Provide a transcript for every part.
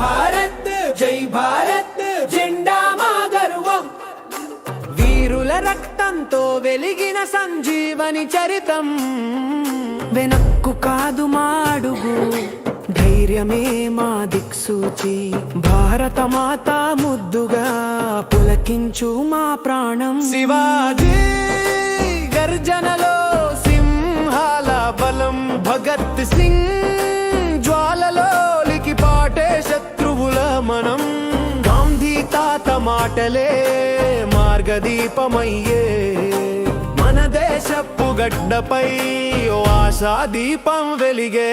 భారత్ జై భారత్ జెండా మా గర్వం వీరుల రక్తంతో వెలిగిన సంజీవని చరితం। వెనక్కు కాదు మాడుగు ధైర్యమే మా దిక్సూచి. భారత మాత ముద్దుగా పులకించు మా ప్రాణం। శివాజీ గర్జనలో సింహాల బలం భగత్ సింగ్ గాంధీ మాటలే మార్గదీపమయ్యే. మన దేశపు గడ్డపై ఓ ఆశా దీపం వెలిగే.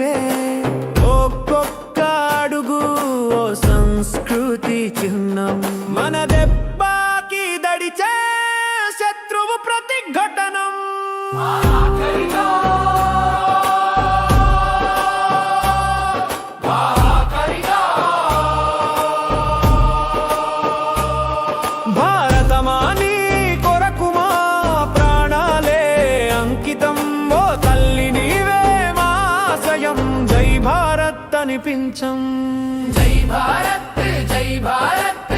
నడిపే ఒక్కొక్క అడుగు ఓ సంస్కృతి చిహ్నం. మన దెబ్బకి దడిచే శత్రువు ప్రతిఘటనం. జై భారత్ అనిపించం. జై భారత్ జై భారత్.